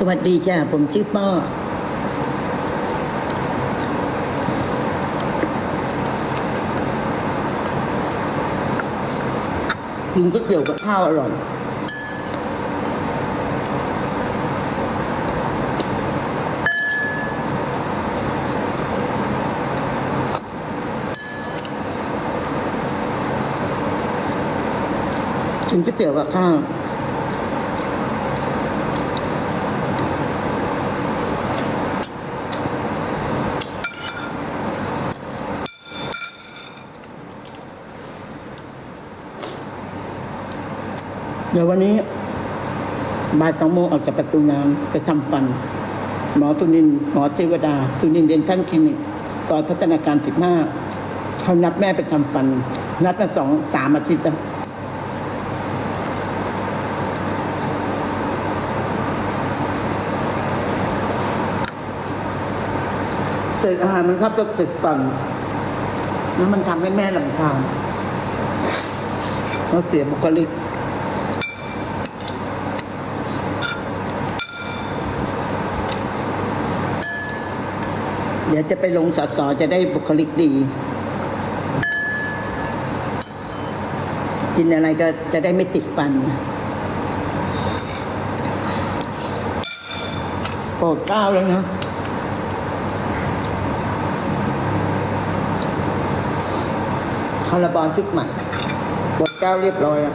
สวัสดีจ้ะผมชื่อป้อกินก๋วยเตี๋ยวกับข้าวอร่อยกินก๋วยเตี๋ยวกับข้าว ดี๋ยววันนี้บ่ายสองโมงออกจากประตูน้ำไปทำฟัน หมอสุนินหมอเทวดา สุนินเดนท่านคลินิกซอยพัฒนาการสิบห้าเขานัดแม่ไปทำฟัน นัดมาสองสามอาทิตย์แล้วเศษอาหารมันครับจะติดฟันแล้วมันทำให้แม่ลำคาญเราเสียบุคลิก เดี๋ยวจะไปลงสสจะได้บุคลิกดี กินอะไรก็จะได้ไม่ติดฟันโปรดเก้าแล้วนะคาราบอลชุดใหม่โปรดเก้าเรียบร้อยแล้ว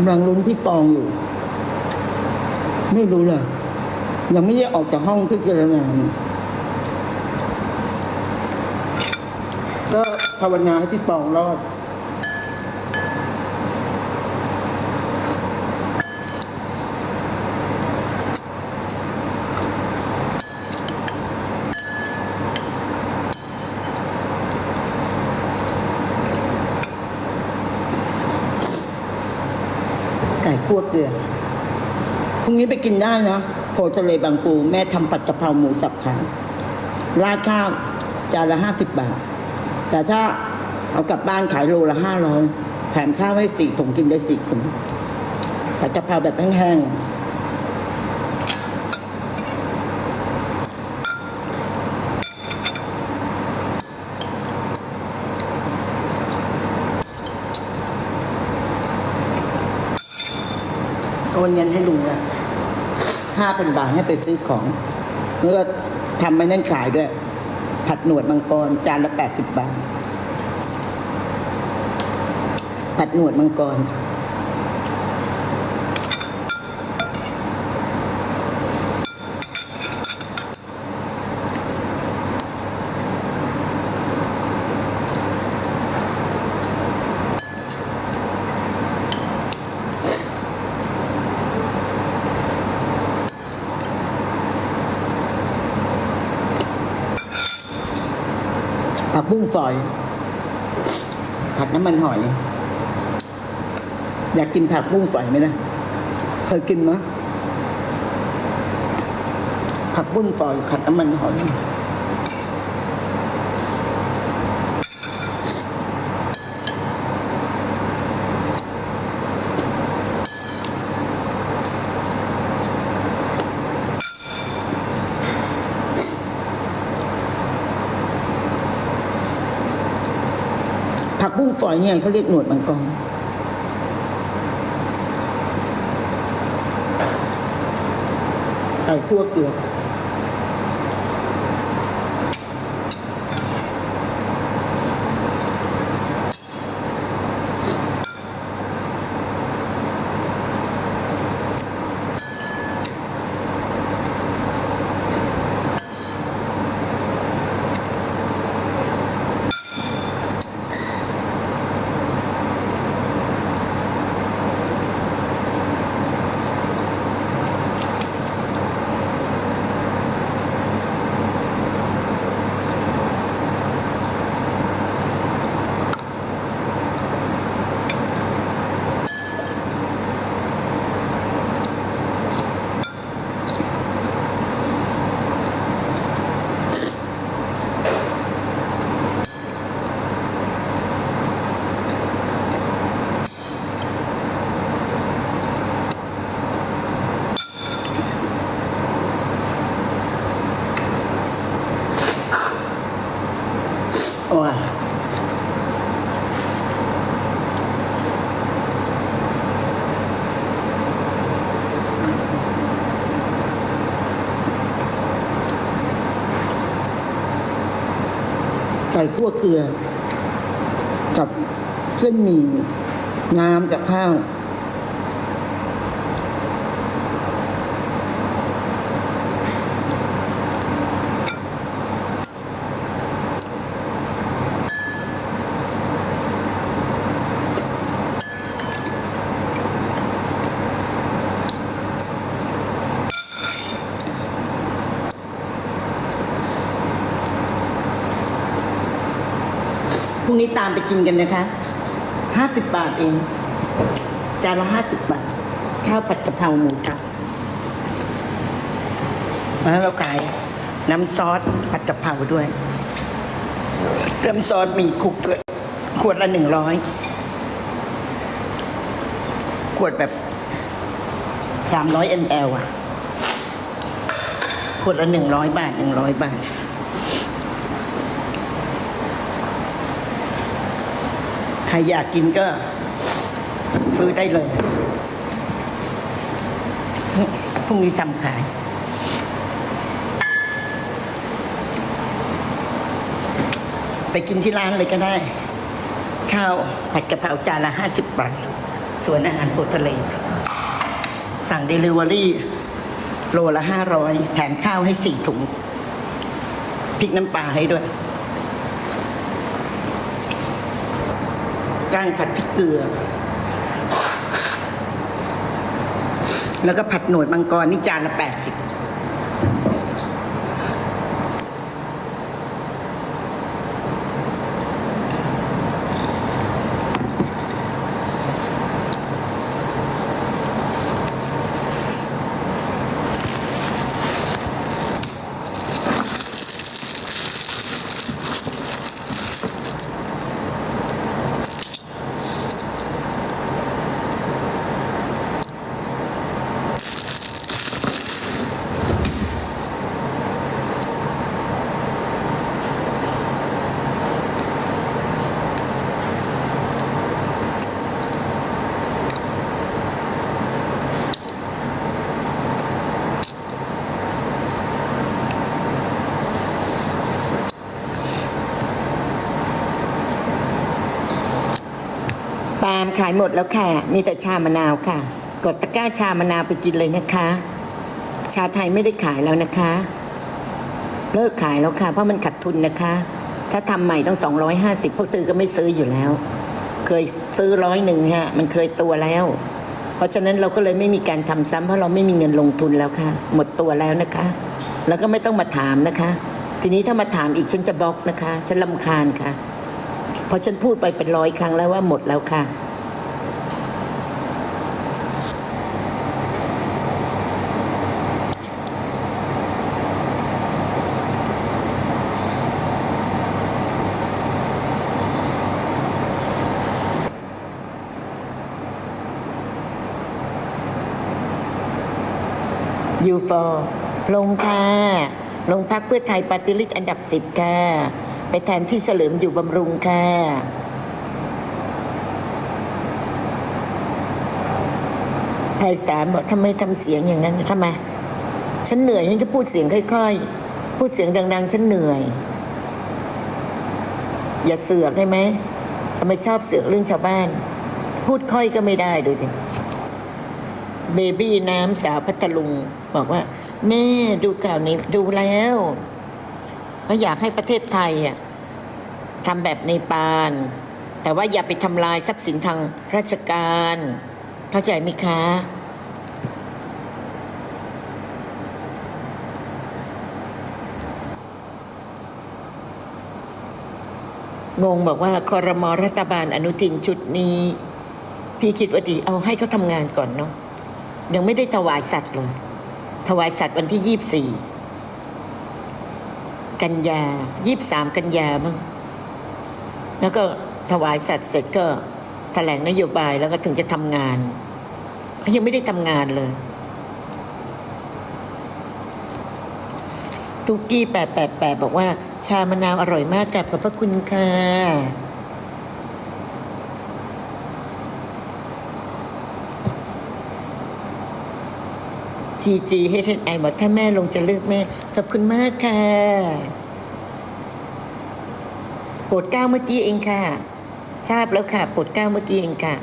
กำลังลุ้นพี่ปองอยู่ ไม่รู้เลยยังไม่ได้ออกจากห้องพิจารณาก็ภาวนาให้พี่ปองรอด คั่วเกลือพรุ่งนี้ไปกินได้นะโพทะเลบางปู แม่ทำผัดกะเพราหมูสับขาราดข้าวจานละห้าสิบบาท แต่ถ้าเอากลับบ้านขายโลละห้าร้อยแถมข้าวให้สี่ถุงกินได้สี่ถุงผัดกะเพราแบบแห้งๆ นเงินให้ลุงอะห้าพันบาทให้ไปซื้อของ แล้วก็ทำไปนั่นขายด้วย ผัดหนวดมังกร จานละแปดสิบบาท ผัดหนวดมังกร บุ้งฝอย ผัดน้ำมันหอย อยากกินผักบุ้งฝอยไหมนะเคยกินไหมผักบุ้งฝอยขัดน้ำมันหอย ผั ก้อยเนี่ยเขาเรียกหนวดมังกรไก่คั่วเกลือ ใส่ขั่วเกลือ กับเส้นหมี่น้ำกับข้าว รุ่งนี้ตามไปกินกันนะคะห้าสิบบาทเอง จานละห้าสิบบาท ข้าวผัดกะเพราหมูสับแล้วเราขายน้ำซอสผัดกะเพราด้วยน้ำซอสมีคุกด้วยขวดละหนึ่งร้อยขวดแบบสามร้อยมลอะ ขวดละหนึ่งร้อยบาทหนึ่งร้อยบาท ใครอยากกินก็ ซื้อได้เลยพรุ่งนี้ทำขายไปกินที่ร้านเลยก็ได้ ข้าวผัดกะเพราจานละห้าสิบบาท ส่วนอาหารโปรทะเล สั่งเดลิเวอรี่โลละห้าร้อยแถมข้าวให้สี่ถุง พริกน้ำปลาให้ด้วย ก้างผัดพริกเกลือ แล้วก็ผัดหนวดมังกรนี่จานละแปดสิบ ขายหมดแล้วค่ะ มีแต่ชามะนาวค่ะ กดตะกร้าชามะนาวไปกินเลยนะคะ ชาไทยไม่ได้ขายแล้วนะคะ เลิกขายแล้วค่ะ เพราะมันขาดทุนนะคะ ถ้าทำใหม่ต้อง 250 พวกตือก็ไม่ซื้ออยู่แล้ว เคยซื้อร้อยหนึ่งฮะ มันเคยตัวแล้ว เพราะฉะนั้นเราก็เลยไม่มีการทำซ้ำเพราะเราไม่มีเงินลงทุนแล้วค่ะ หมดตัวแล้วนะคะ แล้วก็ไม่ต้องมาถามนะคะ ทีนี้ถ้ามาถามอีกฉันจะบล็อกนะคะ ฉันลำคาญค่ะเพราะฉันพูดไปเป็นร้อยครั้งแล้วว่าหมดแล้วค่ะ ยูฟอร์ลงค่ะ ลงพักเพื่อไทยปฏิริษอันดับสิบค่ะ ไปแทนที่เฉลิมอยู่บำรุงค่ะไพศาลบอกทำไมทำเสียงอย่างนั้นทำไมฉันเหนื่อยฉันจะพูดเสียงค่อยๆ พูดเสียงดัง ๆ ฉันเหนื่อย อย่าเสือกได้ไหมทำไมชอบเสือกเรื่องชาวบ้าน พูดค่อยก็ไม่ได้ดูดิ เบบี้น้ำสาวพัทลุง บอกว่า แม่ดูข่าวนี้ดูแล้วเขาอยากให้ประเทศไทยอะทำแบบในปาน แต่ว่าอย่าไปทำลายทรัพย์สินทางราชการ เข้าใจไหมคะงงบอกว่าคอรมอรัฐบาลอนุทินชุดนี้ พี่คิดว่าดีเอาให้เขาทำงานก่อนเนาะ ยังไม่ได้ถวายสัตว์เลยถวายสัตว์วันที่ยี่บสี่กันยายี่บสามกันยาบ้างแล้วก็ถวายสัตว์เสร็จก็แถลงนโยบายแล้วก็ถึงจะทำงานเขายังไม่ได้ทำงานเลยทุกกี้888บอกว่า ชามะนาวอร่อยมากกับขอบพระคุณค่ะ จีจีให้ท่านไอบอกถ้าแม่ลงจะเลือกแม่ ขอบคุณมากค่ะโปรดเกล้าเมื่อกี้เองค่ะ ทราบแล้วค่ะโปรดเกล้าเมื่อกี้เองค่ะ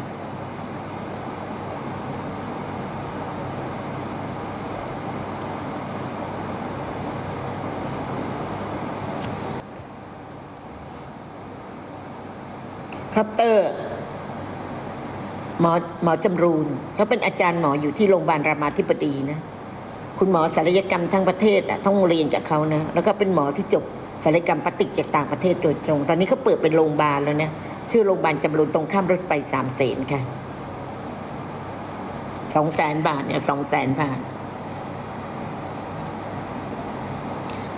คัปเตอร์หมอหมอจำรูนเขาเป็นอาจารย์หมออยู่ที่โรงพยาบาลรามาธิบดีนะ คุณหมอศัลยกรรมทั้งประเทศอะต้องเรียนจากเขานะแล้วก็เป็นหมอที่จบศัลยกรรมปฏิกจากต่างประเทศโดยตรง ตอนนี้เขาเปิดเป็นโรงพยาบาลแล้วนะชื่อโรงพยาบาลจำรูนตรงข้ามรถไฟสามเสนค่ะสองแสนบาทเนี่ยสองแสนบาท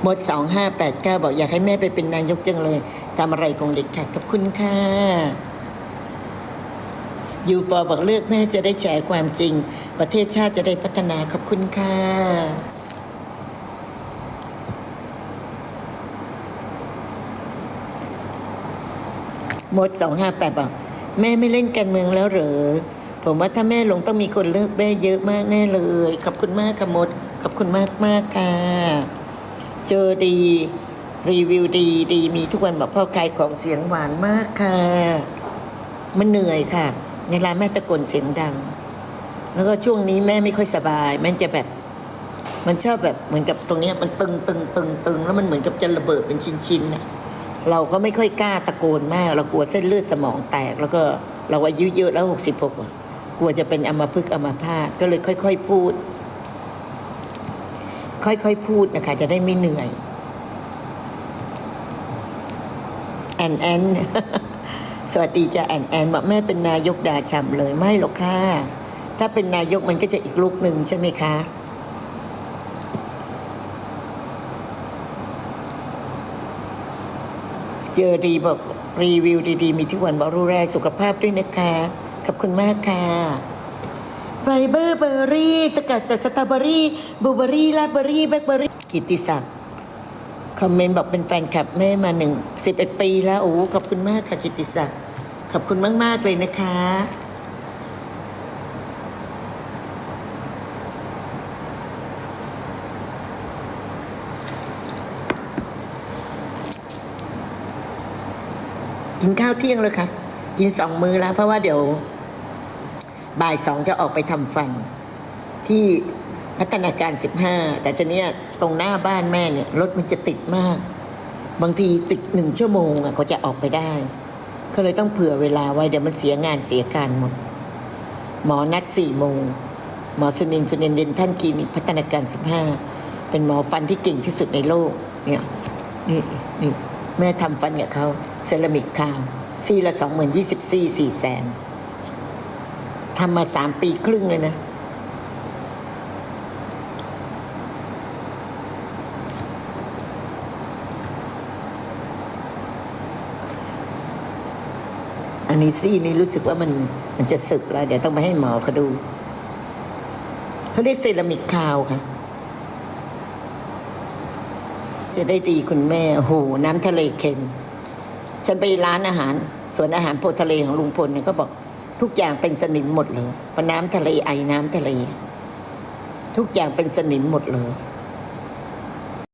หมดสองห้าแปดเก้าบอกอยากให้แม่ไปเป็นนายกจังเลยทำอะไรคงเด็ดขาดขอบคุณค่ะยูฟอบอกเลือกแม่จะได้แฉความจริง ประเทศชาติจะได้พัฒนาขอบคุณค่ะหมดสองห้าแปดบอกแม่ไม่เล่นการเมืองแล้วเหรอ ผมว่าถ้าแม่ลงต้องมีคนเลือกแม่เยอะมากแน่เลย ขอบคุณมากค่ะมด ขอบคุณมากมากค่ะ เจอดี รีวิวดีดีมีทุกวันบอกพ่อขายของเสียงหวานมากค่ะ มันเหนื่อยค่ะ เวลาแม่ตะโกนเสียงดัง แล้วก็ช่วงนี้แม่ไม่ค่อยสบายแม่จะแบบ มันชอบแบบเหมือนกับตรงนี้มันตึงตึงตึงตึงแล้วมันเหมือนกับจะระเบิดเป็นชิ้นๆน่ะเราก็ไม่ค่อยกล้าตะโกนมาก เรากลัวเส้นเลือดสมองแตก แล้วก็เราอายุเยอะแล้วหกสิบหกกลัวจะเป็นอัมพฤกษ์อัมพาตก็เลยค่อย ๆ พูด ค่อยๆพูดนะคะ จะได้ไม่เหนื่อยแอนแอนสวัสดีจ้ะแอนแอนบอกแม่เป็นนายกดาฉ่ำเลยไม่หรอกค่ะ ถ้าเป็นนายกมันก็จะอีกลุกหนึ่งใช่ไหมคะเจอดีบอกรีวิวดีๆ มีทุกวันบอกรู้แลสุขภาพด้วยนะคะ ขอบคุณมากค่ะ ไฟเบอร์เบอร์รี่ สกัดจากสตรอเบอรี่บลูเบอรี่ลาเบอรี่แบล็คเบอรี่กิติศักดิ์คอมเมนต์บอกเป็นแฟนคลับแม่มาหนึ่งสิบเอ็ดปีแล้ว โอ้ขอบคุณมากค่ะกิตติศักดิ์ขอบคุณมาก ๆ เลยนะคะ กินข้าวเที่ยงเลยค่ะ กินสองมื้อแล้ว เพราะว่าเดี๋ยว บ่ายสองจะออกไปทำฟัน ที่พัฒนาการสิบห้าแต่ทีเนี้ยตรงหน้าบ้านแม่เนี่ยรถมันจะติดมาก บางทีติดหนึ่งชั่วโมงอะเขาจะออกไปได้เขาเลยต้องเผื่อเวลาไว้เดี๋ยวมันเสียงานเสียการหมด หมอนัดสี่โมงหมอสุนินสุนินเดนท่านคลินิกพัฒนาการสิบห้าเป็นหมอฟันที่เก่งที่สุดในโลก เนี่ยนี่นี่แม่ทำฟันกับเขา เซรามิกคาวซีละสองหมื่นยี่สิบสี่สี่แสนทำมาสามปีครึ่งเลยนะ อันนี้ซี่นี่รู้สึกว่ามันมันจะสึกแล้ว เดี๋ยวต้องไปให้หมอเขาดูเขาเรียกเซรามิกคาวค่ะ จะได้ดีคุณแม่โหน้ำทะเลเค็ม ฉันไปร้านอาหารสวนอาหารโพทะเลของลุงพลเนี่ยก็บอกทุกอย่างเป็นสนิมหมดเลยพราะน้ำทะเลไอน้ำทะเล ทุกอย่างเป็นสนิมหมดเลย